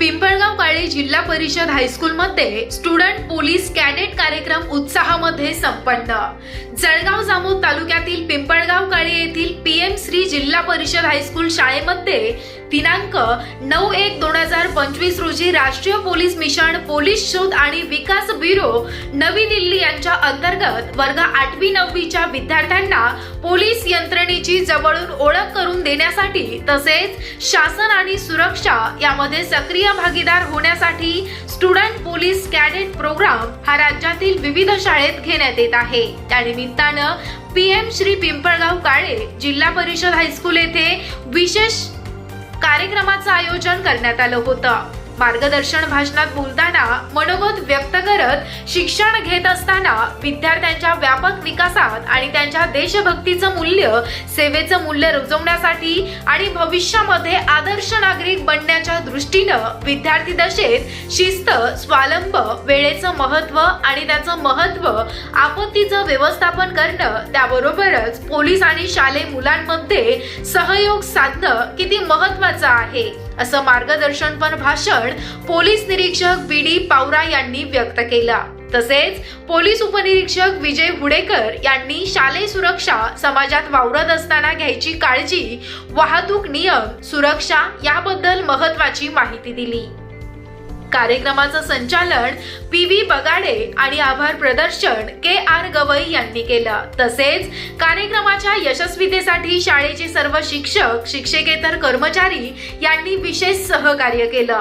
पिंपळगाव काळे जिल्हा परिषद हायस्कूलमध्ये स्टुडंट पोलीस कॅडेट कार्यक्रम उत्साहामध्ये संपन्न. जळगाव जामोद तालुक्यातील पिंपळगाव काळे येथील पीएम श्री जिल्हा परिषद हायस्कूल शाळेमध्ये दिनांक नऊ एक दोन हजार पंचवीस रोजी राष्ट्रीय पोलीस मिशन पोलीस शोध आणि विकास ब्युरो नवी दिल्ली यांच्या अंतर्गत वर्ग आठवी नववीच्या विद्यार्थ्यांना पोलीस यंत्रणेची जवळून ओळख करून देण्यासाठी तसेच शासन आणि सुरक्षा यामध्ये सक्रिय भागीदार होण्यासाठी स्टुडंट पोलीस कॅडेट प्रोग्राम हा राज्यातील विविध शाळेत घेण्यात येत आहे. त्यानिमित्तानं पीएम श्री पिंपळगाव काळे जिल्हा परिषद हायस्कूल येथे विशेष कार्यक्रमाचं आयोजन करण्यात आलं होतं. मार्गदर्शन भाषणात बोलताना मनोगत व्यक्त करत शिक्षण घेत असताना विद्यार्थ्यांच्या व्यापक विकासात आणि त्यांच्या देशभक्तीचं मूल्य सेवेचं मूल्य रुजवण्यासाठी आणि भविष्यामध्ये आदर्श नागरिक बनण्याच्या दृष्टीनं विद्यार्थी दशेत शिस्त स्वालंब वेळेचं महत्त्व आणि त्याचं महत्त्व आपत्तीचं व्यवस्थापन करणं त्याबरोबरच पोलीस आणि शालेय मुलांमध्ये सहयोग साधणं किती महत्वाचं आहे. असं मार्गदर्शनपर भाषण पोलीस निरीक्षक बी डी पावरा यांनी व्यक्त केला. तसेच पोलीस उपनिरीक्षक विजय हुडेकर यांनी शालेय सुरक्षा समाजात वावरत असताना घ्यायची काळजी वाहतूक नियम सुरक्षा याबद्दल महत्वाची माहिती दिली. कार्यक्रमाचं संचालन पी व्ही बगाडे आणि आभार प्रदर्शन के आर गवई यांनी केलं. तसेच कार्यक्रमाच्या यशस्वीतेसाठी शाळेचे सर्व शिक्षक शिक्षकेतर कर्मचारी यांनी विशेष सहकार्य केलं.